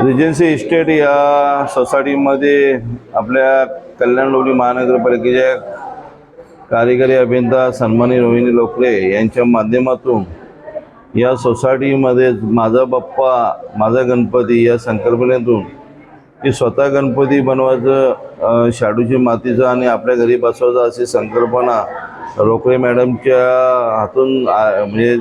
Regency estate या सोसायटीमध्ये आपल्या कल्याण डोंबिवली महानगरपालिकेच्या कार्यकारी अभियंता सन्मानी रोहिणी लोकरे यांच्या माध्यमातून या सोसायटीमध्ये माझा बाप्पा माझा गणपती या संकल्पनेतून की स्वतः गणपती बनवायचं शाडूची मातीचं आणि आपल्या घरी बसवायचं अशी संकल्पना रोकरे मॅडमच्या हातून म्हणजे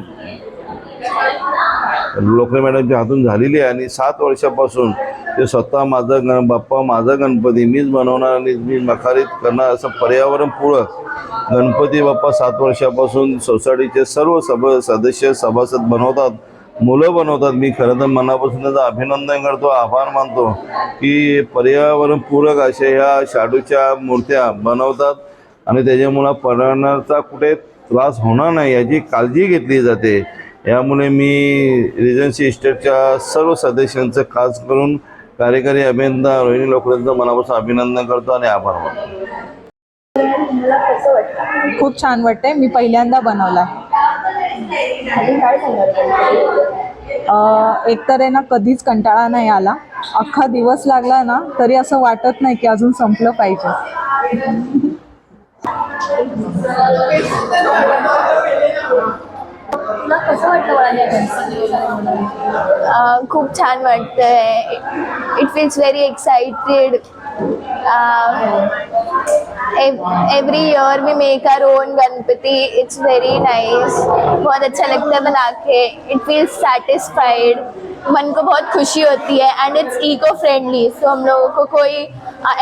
लोकरे मॅडमच्या हातून झालेली आहे आणि सात वर्षापासून ते स्वतः माझा गण बाप्पा माझा गणपती मीच बनवणार आणि मी नकारित करणार असं पर्यावरणपूरक गणपती बाप्पा सात वर्षापासून सोसायटीचे सर्व सभ सदस्य सभासद बनवतात मुलं बनवतात. मी खरं तर मनापासून त्याचं अभिनंदन करतो आभार मानतो की पर्यावरणपूरक अशा ह्या शाडूच्या मूर्त्या बनवतात आणि त्याच्यामुळं पर्यावरणाचा कुठे त्रास होणार नाही याची काळजी घेतली जाते. यामुळे मी रिजन्सी इस्टेटच्या सर्व सदस्यांचं खास करून कार्यकारी अभियंता रोहिणी लोकरेंचं मनापासून अभिनंदन करतो आणि आभार मानतो. खूप छान वाटतंय. मी पहिल्यांदा बनवलाय. एकतर आहे ना कधीच कंटाळा नाही आला. अख्खा दिवस लागला ना तरी असं वाटत नाही की अजून संपलं पाहिजे. कसं वाटतं मला या गणपती खूप छान वाटतंय. It feels very excited every year we make our own Ganpati it's very nice बहुत अच्छा लगता है बना के इट फील्स सेटिस्फाइड मन को बहुत खुशी होती है and it's eco friendly so हम लोगों को कोई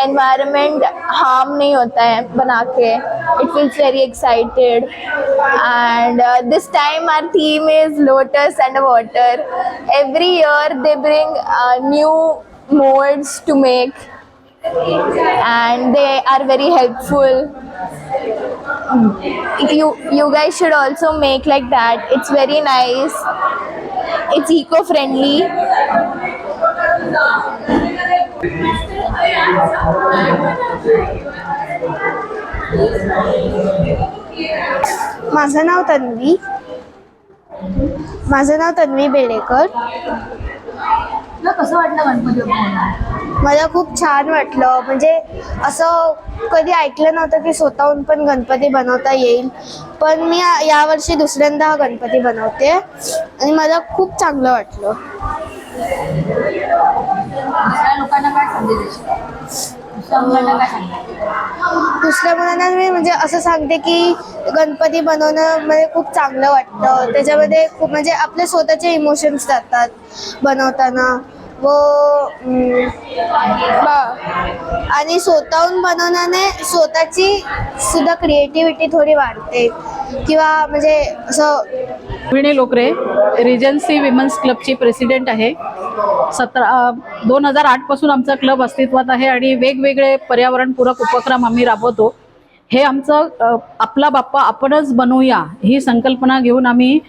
एनवायरमेंट हार्म नहीं होता है बना के it feels very excited and this time our theme is lotus and water every year they bring new mods to make and they are very helpful you you guys should also make like that it's very nice it's eco friendly माझं नाव तन्वी. माझं नाव तन्वी बेडेकर. तुला कसं वाटलं गणपती बाप्पा मला खूप छान वाटलं. म्हणजे असं कधी ऐकलं नव्हतं की स्वतःहून पण गणपती बनवता येईल. पण मी या- यावर्षी दुसऱ्यांदा हा गणपती बनवते. आणि मला खूप चांगलं वाटलं. दुसऱ्या लोकांना काय संदेश देशील? दुसऱ्या मुलांना मी म्हणजे असं सांगते की गणपती बनवणं म्हणजे खूप चांगलं वाटतं. त्याच्यामध्ये खूप म्हणजे आपले स्वतःचे इमोशन्स जातात बनवताना. व आणि स्वतःहून बनवण्याने स्वतःची सुद्धा क्रिएटिव्हिटी थोडी वाढते. किंवा म्हणजे असं विणी लोकरे रिजन्सी विमन्स क्लबची प्रेसिडेंट आहे. सतरा दोन हजार आठपासून आमचा क्लब अस्तित्वात आहे आणि वेगवेगळे पर्यावरणपूरक उपक्रम आम्ही राबवतो. हे आमचं आपला बाप्पा आपणच बनवूया ही संकल्पना घेऊन आम्ही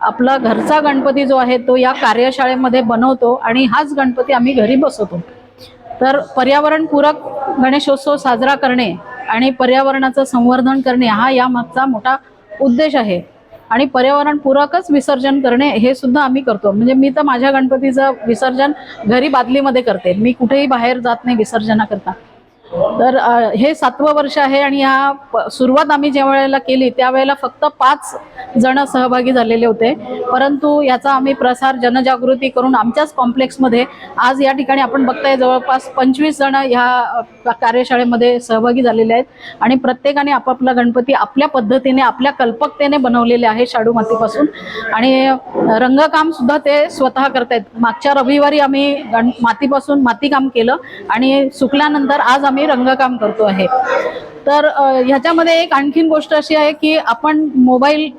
आपला घरचा गणपती जो आहे तो या कार्यशाळेमध्ये बनवतो आणि हाच गणपती आम्ही घरी बसवतो. तर पर्यावरणपूरक गणेशोत्सव साजरा करणे आणि पर्यावरणाचं संवर्धन करणे हा यामागचा मोठा उद्देश आहे. आणि पर्यावरणपूरकच विसर्जन करणे हे सुद्धा आम्ही करतो. म्हणजे मी तर माझ्या गणपतीचं विसर्जन घरी बादलीमध्ये करते. मी कुठेही बाहेर जात नाही विसर्जनाकरता तर हे सातवं वर्ष आहे आणि या प- सुरुवात आम्ही ज्या वेळेला केली त्यावेळेला फक्त पाच जण सहभागी झालेले होते. परंतु याचा आम्ही प्रसार जनजागृती करून आमच्याच कॉम्प्लेक्समध्ये आज या ठिकाणी आपण बघताय जवळपास पंचवीस जण ह्या कार्यशाळेमध्ये सहभागी झालेले आहेत. आणि प्रत्येकाने आपापला गणपती आपल्या पद्धतीने आपल्या कल्पकतेने बनवलेले आहे शाडू मातीपासून. आणि रंगकाम सुद्धा ते स्वतः करतायत. मागच्या रविवारी आम्ही गण मातीपासून मातीकाम केलं आणि सुकल्यानंतर आज आम्ही रंगकाम करतो आहे. तर ह्याच्यामध्ये एक आणखीन गोष्ट अशी आहे की आपण मोबाईल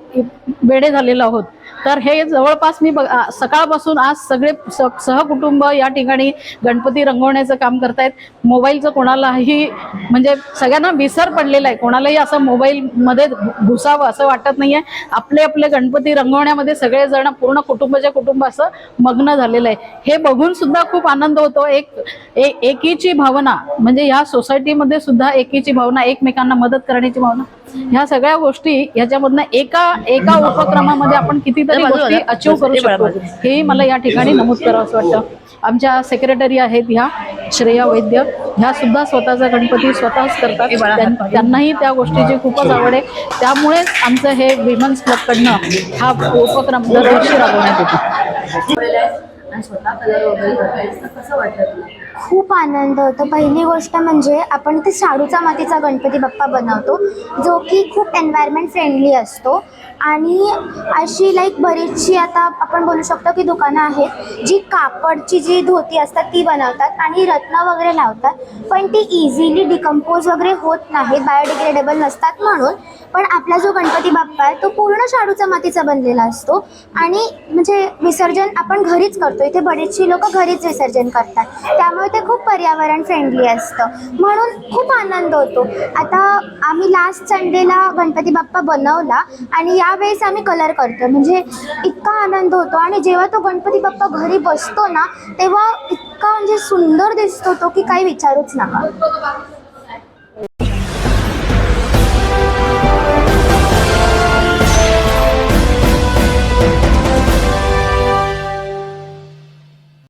वेडे झालेलो आहोत. तर हे जवळपास मी बघ सकाळपासून आज सगळे स सहकुटुंब या ठिकाणी गणपती रंगवण्याचं काम करतायत. मोबाईलचं कोणालाही म्हणजे सगळ्यांना विसर पडलेला आहे. कोणालाही असं मोबाईलमध्ये घुसावं असं वाटत नाहीये. आपले आपले गणपती रंगवण्यामध्ये सगळेजण पूर्ण कुटुंबाच्या कुटुंब असं मग्न झालेलं आहे. हे बघून सुद्धा खूप आनंद होतो. एक एकीची भावना म्हणजे ह्या सोसायटीमध्ये सुद्धा एकीची भावना एकमेकांना मदत करण्याची भावना. ह्या सगळ्या गोष्टी ह्याच्यामधनं एका एका उपक्रमामध्ये आपण कितीतरी गोष्टी अचीव करू शकतो. हे मला या ठिकाणी नमूद करावं असं वाटतं. आमच्या सेक्रेटरी आहेत ह्या श्रेया वैद्य. ह्या सुद्धा स्वतःचा गणपती स्वतःच करतात. त्यां- त्यांनाही त्या गोष्टीची खूपच आवड आहे. त्यामुळेच आमचं हे विमन्स क्लबकडनं हा उपक्रम दरवर्षी राबवण्यात येतो. खूप आनंद होतो. पहिली गोष्ट म्हणजे आपण ते शाडूचा मातीचा गणपती बाप्पा बनवतो जो की खूप एन्व्हायरमेंट फ्रेंडली असतो. आणि अशी लाईक बरीचशी आता आपण बोलू शकतो की दुकानं आहेत जी कापडची जी धोती असतात ती बनवतात आणि रत्न वगैरे लावतात. पण ती इझिली डिकम्पोज वगैरे होत नाहीत बायोडिग्रेडेबल नसतात म्हणून. पण आपला जो गणपती बाप्पा आहे तो पूर्ण शाडूचा मातीचा बनलेला असतो. आणि म्हणजे विसर्जन आपण घरीच करतो. इथे बरेचशी लोक घरीच विसर्जन करतात. त्यामुळे ते खूप पर्यावरण फ्रेंडली असतं. म्हणून खूप आनंद होतो. आता आम्ही लास्ट संडेला गणपती बाप्पा बनवला आणि यावेळेस आम्ही कलर करतो म्हणजे इतका आनंद होतो. आणि जेव्हा तो गणपती बाप्पा घरी बसतो ना तेव्हा इतका म्हणजे सुंदर दिसतो तो की काही विचारूच नका.